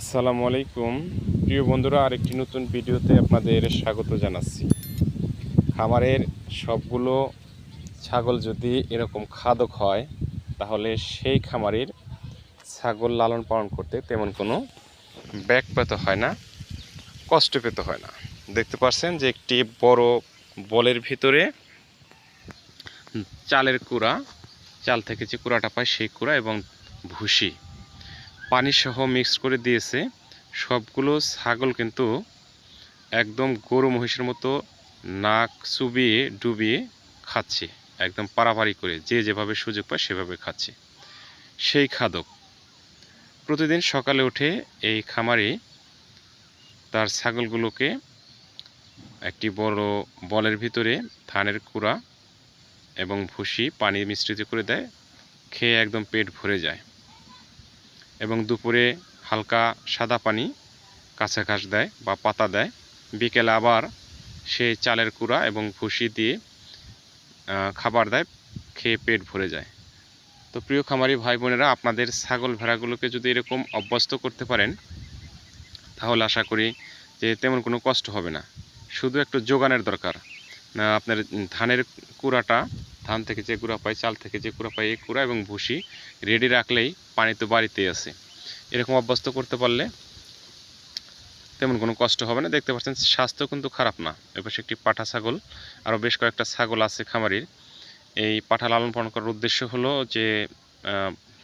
আসসালামু আলাইকুম। প্রিয় বন্ধুরা, আরেকটি নতুন ভিডিওতে আপনাদের স্বাগত জানাচ্ছি। খামারের সবগুলো ছাগল যদি এরকম খাদক হয়, তাহলে সেই খামারের ছাগল লালন পালন করতে তেমন কোনো ব্যাক পেতে হয় না, কষ্ট পেতে হয় না। দেখতে পাচ্ছেন যে একটি বড় বলের ভিতরে চালের কুড়া, চাল থেকে যে কুড়াটা পায় সেই কুড়া এবং ভুসি। পানি সহ মিক্স করে দিয়েছে। সবগুলো ছাগল কিন্তু একদম গরু মহিষের মতো নাক চুবিয়ে, ডুবিয়ে খাচ্ছে। একদম পারাপারি করে যে যেভাবে সুযোগ পায় সেভাবে খাচ্ছে। সেই খাদক। প্রতিদিন সকালে উঠে এই খামারে তার ছাগলগুলোকে একটি বড় বলের ভিতরে ধানের কুড়া এবং ভুসি পানি মিশ্রিত করে দেয়, খেয়ে একদম পেট ভরে যায়। এবং দুপুরে হালকা সাদা পানি কাঁচা ঘাস দেয় বা পাতা দেয়। বিকেলে আবার সেই চালের কুড়া এবং ভুসি দিয়ে খাবার দেয়, খেয়ে পেট ভরে যায়। তো প্রিয় খামারি ভাই বোনেরা, আপনাদের ছাগল ভেড়াগুলোকে যদি এরকম অভ্যস্ত করতে পারেন, তাহলে আশা করি যে তেমন কোনো কষ্ট হবে না। শুধু একটু যোগানের দরকার। আপনার ধানের কুড়াটা ধান থেকে যে কুড়া পাই চাল থেকে যে কুড়া পাই এই কুড়া এবং ভুসি রেডি রাখলেই পানি তো বাড়িতেই আছে। এরকম অভ্যস্ত করতে পারলে তেমন কোনো কষ্ট হবে না। দেখতে পাচ্ছেন, স্বাস্থ্য কিন্তু খারাপ না। এপাশে একটি পাঠা ছাগল, আরও বেশ কয়েকটা ছাগল আছে খামারির। এই পাঠা লালন পালন করার উদ্দেশ্য হলো যে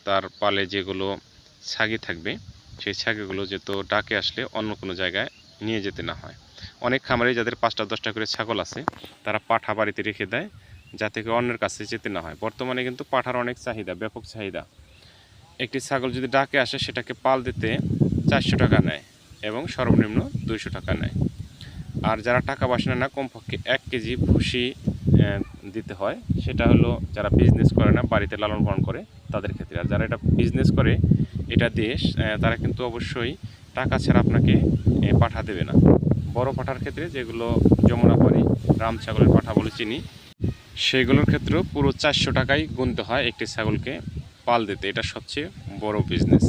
তার পালে যেগুলো ছাগি থাকবে, সেই ছাগিগুলো যেহেতু ডাকে আসলে অন্য কোনো জায়গায় নিয়ে যেতে না হয়। অনেক খামারে যাদের পাঁচটা দশটা করে ছাগল আছে, তারা পাঠা বাড়িতে রেখে দেয়। যাতে অন্যের কাছে যেতে না হয়। বর্তমানে কিন্তু পাঠার অনেক চাহিদা ব্যাপক চাহিদা। একটি ছাগল যদি ডাকে আসে সেটাকে পাল দিতে চারশো টাকা নেয় এবং সর্বনিম্ন দুইশো টাকা নেয়। আর যারা টাকা নেয় না কমপক্ষে এক কেজি আহ, দিতে হয়। সেটা হলো যারা বিজনেস করে না বাড়িতে লালন পালন করে তাদের ক্ষেত্রে। আর যারা এটা বিজনেস করে এটা দেশ তারা কিন্তু অবশ্যই টাকা ছাড়া আপনাকে পাঠা দেবে না। বড় পাঠার ক্ষেত্রে যেগুলো যমুনা পানি রাম ছাগলের পাঠা বলে চিনি সেগুলোর ক্ষেত্রেও পুরো চারশো টাকাই গুনতে হয় একটি ছাগলকে পাল দিতে। এটা সবচেয়ে বড় বিজনেস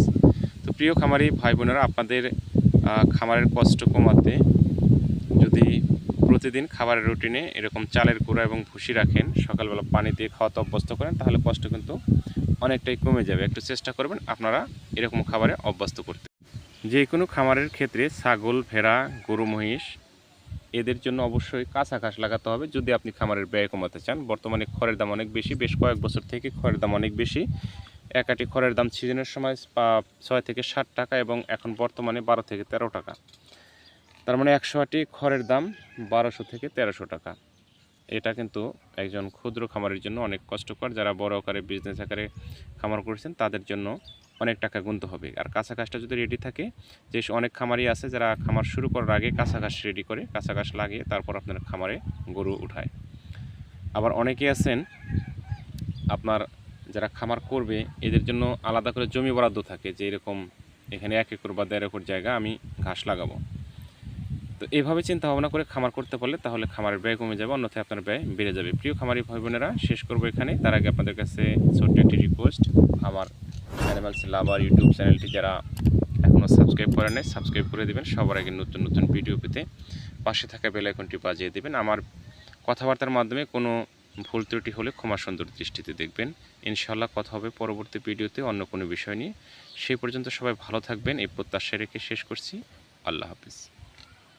তো প্রিয় খামারি ভাই বোনেরা, আপনাদের খামারের কষ্ট কমাতে যদি প্রতিদিন খাবারের রুটিনে এরকম চালের গুঁড়া এবং ভুসি রাখেন, সকালবেলা পানি দিয়ে খাওয়াতে অভ্যস্ত করেন, তাহলে কষ্ট কিন্তু অনেকটাই কমে যাবে। একটু চেষ্টা করবেন আপনারা এরকম খাবারে অভ্যস্ত করতে। যে কোনো খামারের ক্ষেত্রে ছাগল, ভেড়া, গরু, মহিষ এদের জন্য অবশ্যই কাঁচা ঘাস লাগাতে হবে। যদি আপনি খামারের ব্যয় কমাতে চান, বর্তমানে খড়ের দাম অনেক বেশি। বেশ কয়েক বছর থেকে খড়ের দাম অনেক বেশি। এক আটি খড়ের দাম সিজনের সময় ছয় থেকে ষাট টাকা এবং এখন বর্তমানে বারো থেকে তেরো টাকা। তার মানে একশো আটি খড়ের দাম বারোশো থেকে তেরোশো টাকা। এটা কিন্তু একজন ক্ষুদ্র খামারের জন্য অনেক কষ্টকর। যারা বড় আকারে বিজনেস আকারে খামার করেছেন, তাদের জন্য অনেক টাকা গুনতে হবে। আর কাঁচা ঘাসটা যদি রেডি থাকে, যে অনেক খামারই আছে যারা খামার শুরু করার আগে কাঁচা ঘাস রেডি করে কাঁচা ঘাস লাগিয়ে তারপর আপনার খামারে গরু উঠায়। আবার অনেকেই আছেন, আপনার যারা খামার করবে, এদের জন্য আলাদা করে জমি বরাদ্দ থাকে যে এরকম এখানে এক একর বা দেড় একর জায়গা আমি ঘাস লাগাবো। তো এইভাবে চিন্তা ভাবনা করে খামার করতে পারলে তাহলে খামারের ব্যয় কমে যাবে, অন্যথায় আপনার ব্যয় বেড়ে যাবে। প্রিয় খামারি ভাই বোনেরা শেষ করব এখানে। তার আগে আপনাদের কাছে ছোট্ট একটি রিকোয়েস্ট আমার অ্যানিমালস লাভার ইউটিউব চ্যানেলটি যারা এখনও সাবস্ক্রাইব করে নেয় সাবস্ক্রাইব করে দেবেন। সবার আগে নতুন নতুন ভিডিও পেতে পাশে থাকা বেলাইকনটি বাজিয়ে দেবেন। আমার কথাবার্তার মাধ্যমে কোনো ভুল ত্রুটি হলে ক্ষমা সুন্দর দৃষ্টিতে দেখবেন। ইনশাল্লাহ কথা হবে পরবর্তী ভিডিওতে অন্য কোনো বিষয় নিয়ে। সেই পর্যন্ত সবাই ভালো থাকবেন। এই প্রত্যাশা রেখে শেষ করছি। আল্লাহ হাফিজ।